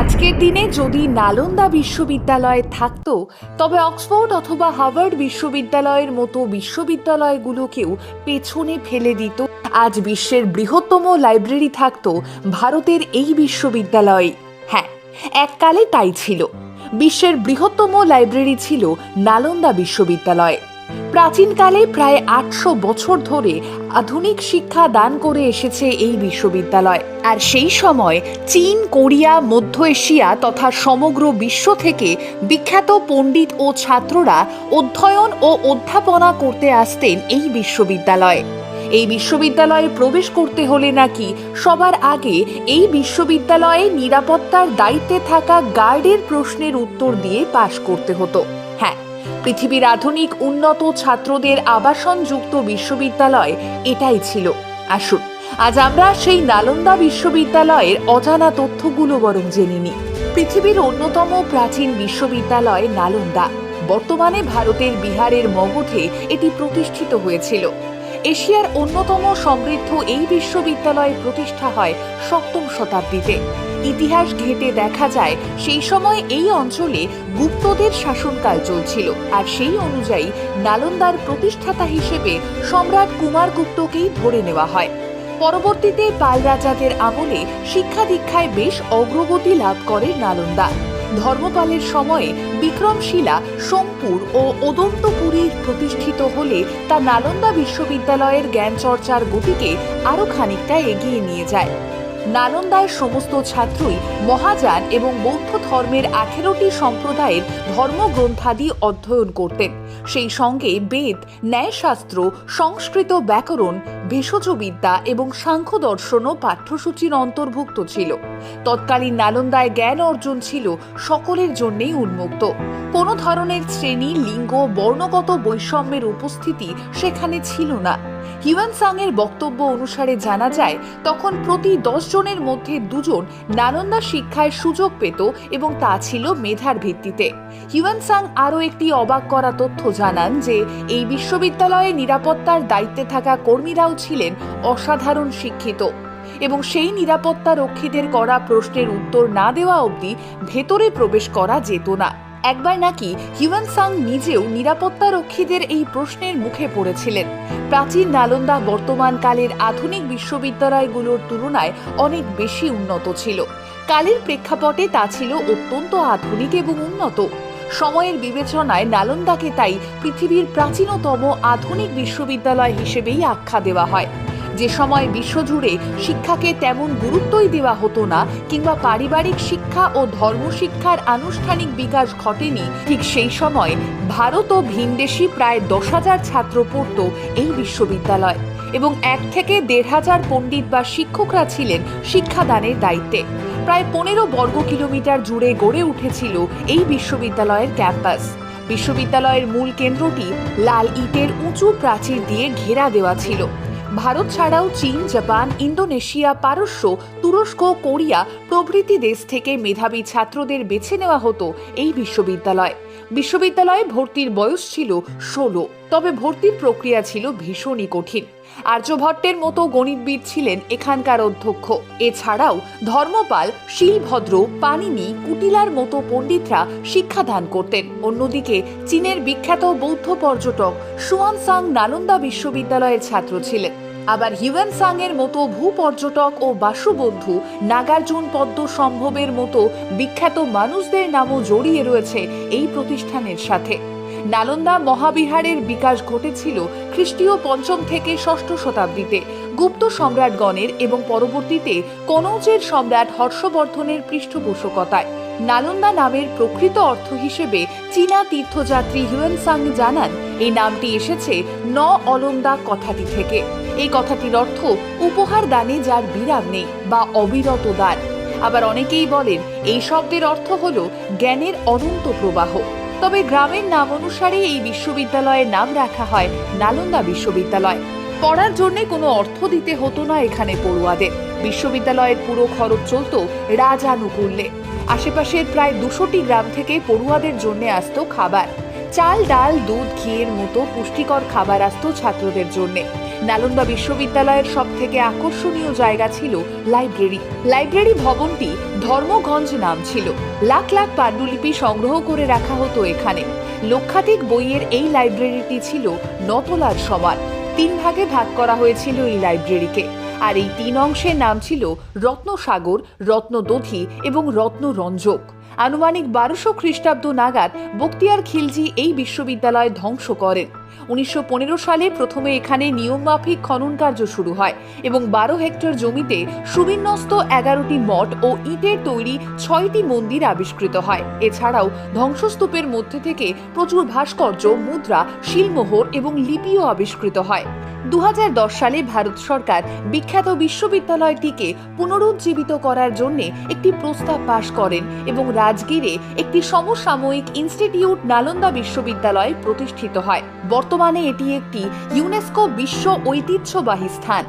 আজকের দিনে যদি নালন্দা বিশ্ববিদ্যালয় থাকতো, তবে অক্সফোর্ড অথবা হার্ভার্ড বিশ্ববিদ্যালয়ের মতো বিশ্ববিদ্যালয়গুলোকেও পেছনে ফেলে দিত। আজ বিশ্বের বৃহত্তম লাইব্রেরি থাকতো ভারতের এই বিশ্ববিদ্যালয়ে। হ্যাঁ এককালে তাই ছিল। বিশ্বের বৃহত্তম লাইব্রেরি ছিল নালন্দা বিশ্ববিদ্যালয়। প্রাচীনকালে প্রায় আটশো বছর ধরে আধুনিক শিক্ষা দান করে এসেছে এই বিশ্ববিদ্যালয়। আর সেই সময় চীন, কোরিয়া, মধ্য এশিয়া তথা সমগ্র বিশ্ব থেকে বিখ্যাত পণ্ডিত ও ছাত্ররা অধ্যয়ন ও অধ্যাপনা করতে আসতেন এই বিশ্ববিদ্যালয়ে। এই বিশ্ববিদ্যালয়ে প্রবেশ করতে হলে নাকি সবার আগে এই বিশ্ববিদ্যালয়ে নিরাপত্তার দায়িত্বে থাকা গার্ডের প্রশ্নের উত্তর দিয়ে পাশ করতে হতো। পৃথিবীর আধুনিক, উন্নত ছাত্রদের আবাসনযুক্ত বিশ্ববিদ্যালয় এটাই ছিল। আসুন, আজ আমরা সেই নালন্দা বিশ্ববিদ্যালয়ের অজানা তথ্যগুলো বরং জেনে নিই। পৃথিবীর অন্যতম প্রাচীন বিশ্ববিদ্যালয় নালন্দা। বর্তমানে ভারতের বিহারের মগধে এটি প্রতিষ্ঠিত হয়েছিল। এশিয়ার অন্যতম সমৃদ্ধ এই বিশ্ববিদ্যালয় প্রতিষ্ঠা হয় সপ্তম শতাব্দীতে। ইতিহাস ঘেঁটে দেখা যায়, সেই সময় এই অঞ্চলে গুপ্তদের শাসনকাল চলছিল। আর সেই অনুযায়ী নালন্দার প্রতিষ্ঠাতা হিসেবে সম্রাট কুমারগুপ্তকেই ধরে নেওয়া হয়। পরবর্তীতে পাল রাজাদের আমলে শিক্ষা দীক্ষায় বেশ অগ্রগতি লাভ করে নালন্দা। ধর্মপালের সময়ে বিক্রমশিলা সোমপুর ও ওদন্তপুরীর প্রতিষ্ঠিত হলে তা নালন্দা বিশ্ববিদ্যালয়ের জ্ঞান চর্চার গতিকে আরও খানিকটা এগিয়ে নিয়ে যায়। নালন্দার সমস্ত ছাত্রই মহাযান এবং বৌদ্ধ ধর্মের আঠেরোটি সম্প্রদায়ের ধর্মগ্রন্থাদি অধ্যয়ন করতেন। সেই সঙ্গে বেদ, ন্যায়শাস্ত্র, সংস্কৃত ব্যাকরণ, ভেষজবিদ্যা এবং সাংখ্য দর্শনও পাঠ্যসূচির অন্তর্ভুক্ত ছিল। তৎকালীন নালন্দায় জ্ঞান অর্জন ছিল সকলের জন্যেই উন্মুক্ত। কোনো ধরনের শ্রেণি, লিঙ্গ, বর্ণগত বৈষম্যের উপস্থিতি সেখানে ছিল না। হিউয়ান সাং এর বক্তব্য অনুসারে জানা যায়, তখন প্রতি দশ জনের মধ্যে দুজন নালন্দা শিক্ষায় সুযোগ পেত এবং তা ছিল মেধার ভিত্তিতে। হিউয়ান সাং আরও একটি অবাক করা তথ্য জানান যে, এই বিশ্ববিদ্যালয়ে নিরাপত্তার দায়িত্বে থাকা কর্মীরাও ছিলেন অসাধারণ শিক্ষিত এবং সেই নিরাপত্তা রক্ষীদের করা প্রশ্নের উত্তর না দেওয়া অবধি ভেতরে প্রবেশ করা যেত না। একবার নাকি হিউয়ান সাং নিজেও নিরাপত্তা রক্ষীদের এই প্রশ্নের মুখে পড়েছিলেন। প্রাচীন নালন্দা বর্তমান কালের আধুনিক বিশ্ববিদ্যালয়গুলোর তুলনায় অনেক বেশি উন্নত ছিল। কালের প্রেক্ষাপটে তা ছিল অত্যন্ত আধুনিক এবং উন্নত। সময়ের বিবেচনায় নালন্দাকে তাই পৃথিবীর প্রাচীনতম আধুনিক বিশ্ববিদ্যালয় হিসেবেই আখ্যা দেওয়া হয়। যে সময় বিশ্বজুড়ে শিক্ষাকে তেমন গুরুত্বই দেওয়া হতো না কিংবা পারিবারিক শিক্ষা ও ধর্মশিক্ষার আনুষ্ঠানিক বিকাশ ঘটেনি, ঠিক সেই সময় ভারত ও ভিনদেশি প্রায় দশ হাজার ছাত্র পড়ত এই বিশ্ববিদ্যালয় এবং এক থেকে দেড় হাজার পণ্ডিত বা শিক্ষকরা ছিলেন শিক্ষাদানের দায়িত্বে। প্রায় পনেরো বর্গ কিলোমিটার জুড়ে গড়ে উঠেছিল এই বিশ্ববিদ্যালয়ের ক্যাম্পাস। বিশ্ববিদ্যালয়ের মূল কেন্দ্রটি লাল ইটের উঁচু প্রাচীর দিয়ে ঘেরা দেওয়া ছিল। ভারত ছাড়াও চীন, জাপান, ইন্দোনেশিয়া, পারস্য, তুরস্ক, কোরিয়া প্রভৃতি দেশ থেকে মেধাবী ছাত্রদের বেছে নেওয়া হতো এই বিশ্ববিদ্যালয়। বিশ্ববিদ্যালয়ে ভর্তির বয়স ছিল ষোলো, তবে ভর্তির প্রক্রিয়া ছিল ভীষণই কঠিন। আর্যভট্টের মতো গণিতবিদ ছিলেন এখানকার অধ্যক্ষ। এছাড়াও ধর্মপাল, শিলভদ্র পানিনি কুটিলার মতো পণ্ডিতরা শিক্ষাদান করতেন। অন্যদিকে চীনের বিখ্যাত বৌদ্ধ পর্যটক সুয়ান সাং নালন্দা বিশ্ববিদ্যালয়ের ছাত্র ছিলেন। আবার হিউয়ান মতো ভূপর্যটক ও বাসুবন্ধু নাগার্জুন পদ্ম সম্ভবের মতো বিখ্যাত মানুষদের নামও জড়িয়ে রয়েছে এই প্রতিষ্ঠানের সাথে। নালন্দা মহাবিহারের বিকাশ ঘটেছিল খ্রিস্টীয় পঞ্চম থেকে ষষ্ঠ শতাব্দীতে। গুপ্ত সম্রাটগণের এবং পরবর্তীতে কনৌজের সম্রাট হর্ষবর্ধনের পৃষ্ঠপোষকতায়। নালন্দা নামের প্রকৃত অর্থ হিসেবে চীনা তীর্থযাত্রী হিউয়েন সাং জানান, এই নামটি এসেছে ন অলন্দা কথাটি থেকে। এই কথাটির অর্থ উপহার দানে যার বিরাম নেই বা অবিরত দান। আবার অনেকেই বলেন এই শব্দের অর্থ হল জ্ঞানের অনন্ত প্রবাহ। তবে গ্রামের নাম অনুসারে এই বিশ্ববিদ্যালয়ের নাম রাখা হয় নালন্দা বিশ্ববিদ্যালয়। পড়ার জন্য কোনো অর্থ দিতে হতো না এখানে পড়ুয়াদের। বিশ্ববিদ্যালয়ের পুরো খরচ চলত রাজানুকূল্যে। আশেপাশের প্রায় দুশোটি গ্রাম থেকে পড়ুয়াদের জন্য আসত খাবার। চাল, ডাল, দুধ, ঘিয়ের মতো পুষ্টিকর খাবার আসতো ছাত্রদের জন্যে। নালন্দা বিশ্ববিদ্যালয়ের সব থেকে আকর্ষণীয় জায়গা ছিল লাইব্রেরি। লাইব্রেরি ভবনটি ধর্মগঞ্জ নাম ছিল। লাখ লাখ পাণ্ডুলিপি সংগ্রহ করে রাখা হতো এখানে। লক্ষাধিক বইয়ের এই লাইব্রেরিটি ছিল নতলার সমান। তিন ভাগে ভাগ করা হয়েছিল এই লাইব্রেরিকে। আর এই তিন অংশের নাম ছিল রত্নসাগর, রত্নদধি এবং রত্নরঞ্জক। আনুমানিক বারোশো খ্রিস্টাব্দ নাগাদ বক্তিয়ার খিলজি এই বিশ্ববিদ্যালয় ধ্বংস করেন। উনিশশো পনেরো সালে প্রথমে এখানে নিয়মমাফিক খনন কার্য শুরু হয় এবং বারো হেক্টর জমিতে সুবিন্যস্ত এগারোটি মঠ ও ইটের তৈরি ছয়টি মন্দির আবিষ্কৃত হয়। এছাড়াও ধ্বংসস্তূপের মধ্যে থেকে প্রচুর ভাস্কর্য, মুদ্রা, শিলমোহর এবং লিপিও আবিষ্কৃত হয়। দু হাজার দশ সালে ভারত সরকার বিখ্যাত বিশ্ববিদ্যালয়টিকে পুনরুজ্জীবিত করার জন্য একটি প্রস্তাব পাশ করেন এবং রাজগীরে একটি সমসাময়িক ইনস্টিটিউট নালন্দা বিশ্ববিদ্যালয় প্রতিষ্ঠিত হয়। বর্তমানে এটি একটি ইউনেস্কো বিশ্ব ঐতিহ্যবাহী স্থান।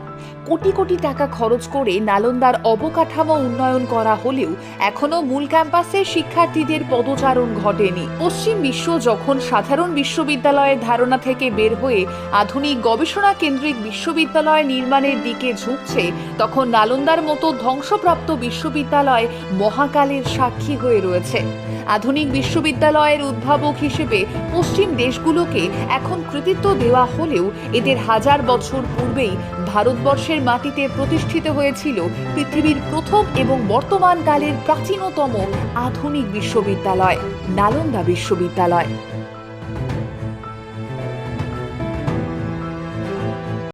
কোটি কোটি টাকা খরচ করে নালন্দার অবকাঠামো উন্নয়ন করা হলেও এখনও মূল ক্যাম্পাসে শিক্ষার্থীদের পদচারণ ঘটেনি। পশ্চিম বিশ্ব যখন সাধারণ বিশ্ববিদ্যালয়ের ধারণা থেকে বের হয়ে আধুনিক গবেষণা কেন্দ্রিক বিশ্ববিদ্যালয় নির্মাণের দিকে ঝুঁকছে, তখন নালন্দার মতো ধ্বংসপ্রাপ্ত বিশ্ববিদ্যালয় মহাকালের সাক্ষী হয়ে রয়েছে। আধুনিক বিশ্ববিদ্যালয়ের উদ্ভাবক হিসেবে পশ্চিম দেশগুলোকে এখন কৃতিত্ব দেওয়া হলেও এদের হাজার বছর পূর্বেই ভারতবর্ষের মাটিতে প্রতিষ্ঠিত হয়েছিল পৃথিবীর প্রথম এবং বর্তমানকালের প্রাচীনতম আধুনিক বিশ্ববিদ্যালয়, নালন্দা বিশ্ববিদ্যালয়।